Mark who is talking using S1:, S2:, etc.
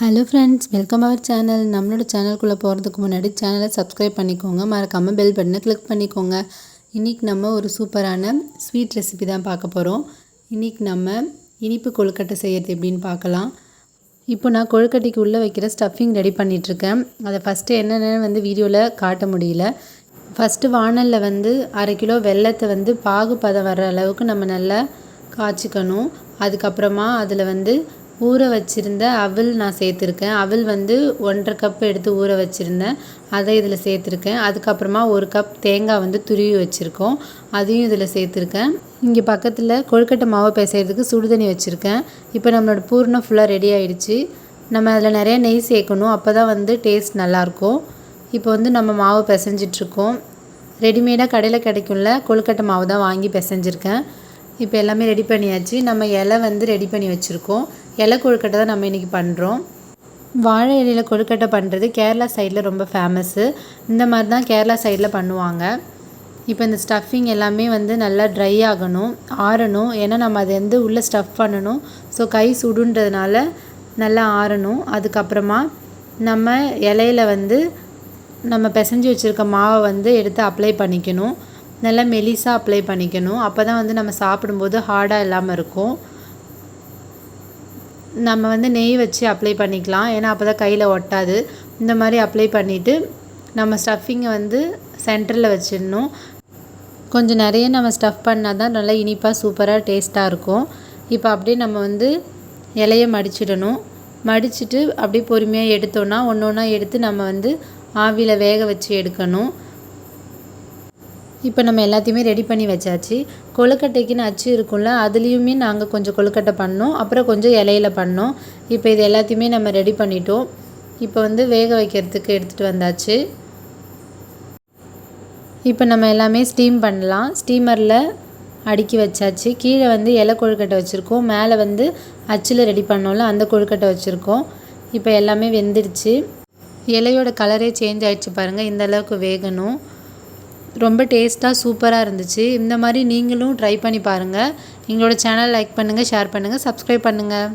S1: Hello friends welcome our channel நம்மளோட சேனல்குள்ளே போகிறதுக்கு முன்னாடி சேனலை சப்ஸ்கிரைப் பண்ணிக்கோங்க. மறக்காமல் பெல் பட்டனை கிளிக் பண்ணிக்கோங்க. இன்றைக்கி நம்ம ஒரு சூப்பரான ஸ்வீட் ரெசிபி தான் பார்க்க போகிறோம் இன்றைக்கி நம்ம இனிப்பு கொழுக்கட்டை செய்கிறது எப்படின்னு பார்க்கலாம். இப்போ நான் கொழுக்கட்டைக்கு உள்ளே வைக்கிற ஸ்டஃபிங் ரெடி பண்ணிகிட்ருக்கேன் அதை ஃபஸ்ட்டு என்னென்னு வந்து வீடியோவில் காட்ட முடியல. ஃபஸ்ட்டு வானலில் வந்து அரை கிலோ வெல்லத்தை வந்து பாகு பதம் வர்ற அளவுக்கு நம்ம நல்லா காய்ச்சிக்கணும். அதுக்கப்புறமா அதில் வந்து ஊற வச்சுருந்த அவல் நான் சேர்த்துருக்கேன். அவல் வந்து ஒன்றரை கப் எடுத்து ஊற வச்சுருந்தேன். அதை இதில் சேர்த்துருக்கேன். அதுக்கப்புறமா ஒரு கப் தேங்காய் வந்து துருவி வச்சுருக்கோம். அதையும் இதில் சேர்த்துருக்கேன். இங்கே பக்கத்தில் கொழுக்கட்டை மாவு பிசைகிறதுக்கு சுடுதண்ணி வச்சுருக்கேன். இப்போ நம்மளோட பூர்ணம் ஃபுல்லாக ரெடி ஆகிடுச்சு நம்ம அதில் நிறைய நெய் சேர்க்கணும். அப்போ தான் வந்து டேஸ்ட் நல்லாயிருக்கும் இப்போ வந்து நம்ம மாவு பிசைஞ்சிட்ருக்கோம். ரெடிமேடாக கடையில் கிடைக்கும்ல கொழுக்கட்டை மாவு தான் வாங்கி பிசைஞ்சிருக்கேன். இப்போ எல்லாமே ரெடி பண்ணியாச்சு. நம்ம இலை வந்து ரெடி பண்ணி வச்சுருக்கோம். இலை கொழுக்கட்டை தான் நம்ம இன்றைக்கி பண்ணுறோம் வாழை இலையில் கொழுக்கட்டை பண்ணுறது கேரளா சைடில் ரொம்ப ஃபேமஸ்ஸு இந்த மாதிரி தான் கேரளா சைடில் பண்ணுவாங்க. இப்போ இந்த ஸ்டஃபிங் எல்லாமே வந்து நல்லா ட்ரை ஆகணும் ஆறணும். ஏன்னா நம்ம அதை வந்து உள்ளே ஸ்டஃப் பண்ணணும். ஸோ கை சுடுன்றதுனால நல்லா ஆறணும். அதுக்கப்புறமா நம்ம இலையில வந்து நம்ம பிசைஞ்சு வச்சுருக்க மாவை வந்து எடுத்து அப்ளை பண்ணிக்கணும். நல்லா மெலிசாக அப்ளை பண்ணிக்கணும். அப்போ தான் வந்து நம்ம சாப்பிடும்போது ஹார்டாக இல்லாமல் இருக்கும். நம்ம வந்து நெய் வச்சு அப்ளை பண்ணிக்கலாம். ஏன்னா அப்போ தான் கையில் ஒட்டாது. இந்த மாதிரி அப்ளை பண்ணிவிட்டு நம்ம ஸ்டஃபிங்கை வந்து சென்டரில் வச்சிடணும். கொஞ்சம் நிறைய நம்ம ஸ்டஃப் பண்ணால் தான் நல்லா இனிப்பாக சூப்பராக டேஸ்ட்டாக இருக்கும். இப்போ அப்படியே நம்ம வந்து இலையை மடிச்சிடணும். மடிச்சுட்டு அப்படியே பொறுமையாக எடுத்தோன்னா ஒன்று ஒன்றா எடுத்து நம்ம வந்து ஆவியில் வேக வச்சு எடுக்கணும். இப்போ நம்ம எல்லாத்தையுமே ரெடி பண்ணி வச்சாச்சு. கொழுக்கட்டைக்குன்னு அச்சு இருக்கும்ல அதுலேயுமே நாங்கள் கொஞ்சம் கொழுக்கட்டை பண்ணோம். அப்புறம் கொஞ்சம் இலையில பண்ணோம். இப்போ இது எல்லாத்தையுமே நம்ம ரெடி பண்ணிட்டோம். இப்போ வந்து வேக வைக்கிறதுக்கு எடுத்துகிட்டு வந்தாச்சு. இப்போ நம்ம எல்லாமே ஸ்டீம் பண்ணலாம். ஸ்டீமரில் அடுக்கி வச்சாச்சு. கீழே வந்து இலை கொழுக்கட்டை வச்சுருக்கோம். மேலே வந்து அச்சில் ரெடி பண்ணோம்ல அந்த கொழுக்கட்டை வச்சுருக்கோம். இப்போ எல்லாமே வெந்துடுச்சு. இலையோட கலரே சேஞ்ச் ஆகிடுச்சு பாருங்கள் இந்த அளவுக்கு வேகணும். ரொம்ப டேஸ்ட்டாக சூப்பராக இருந்துச்சு. இந்த மாதிரி நீங்களும் ட்ரை பண்ணி பாருங்கள் எங்களோட சேனல் லைக் பண்ணுங்கள் ஷேர் பண்ணுங்கள் சப்ஸ்கிரைப் பண்ணுங்கள்